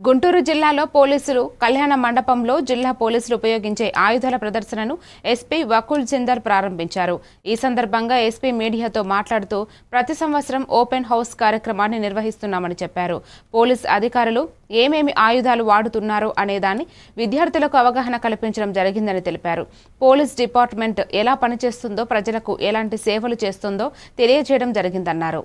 గుంటూరు జిల్లాలో పోలీసులు కళ్యాణ మండపంలో జిల్లా పోలీసులు ఉపయోగించే ఆయుధాల ప్రదర్శనను ఎస్పీ వకుల్ జిందర్ ప్రారంభించారు. ఈ సందర్భంగా ఎస్పీ మీడియాతో మాట్లాడుతూ ప్రతి సంవత్సరం ఓపెన్ హౌస్ కార్యక్రమాన్ని నిర్వహిస్తున్నామని చెప్పారు. పోలీస్ అధికారులు ఏమేమి ఆయుధాలు వాడుతున్నారో అనేదాన్ని విద్యార్థులకు అవగాహన కల్పించడం జరిగిందని తెలిపారు. పోలీస్ డిపార్ట్మెంట్ ఎలా పనిచేస్తుందో ప్రజలకు ఎలాంటి సేవలు చేస్తుందో తెలియజేయడం జరిగిందన్నారు.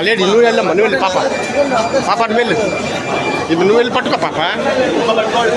లేడు నువ్వు వెళ్ళమ్మా నువ్వు వెళ్ళి పాప పాప అటు వెళ్ళు ఇప్పుడు నువ్వు వెళ్ళి పట్టుకో పాప పట్టుకోండి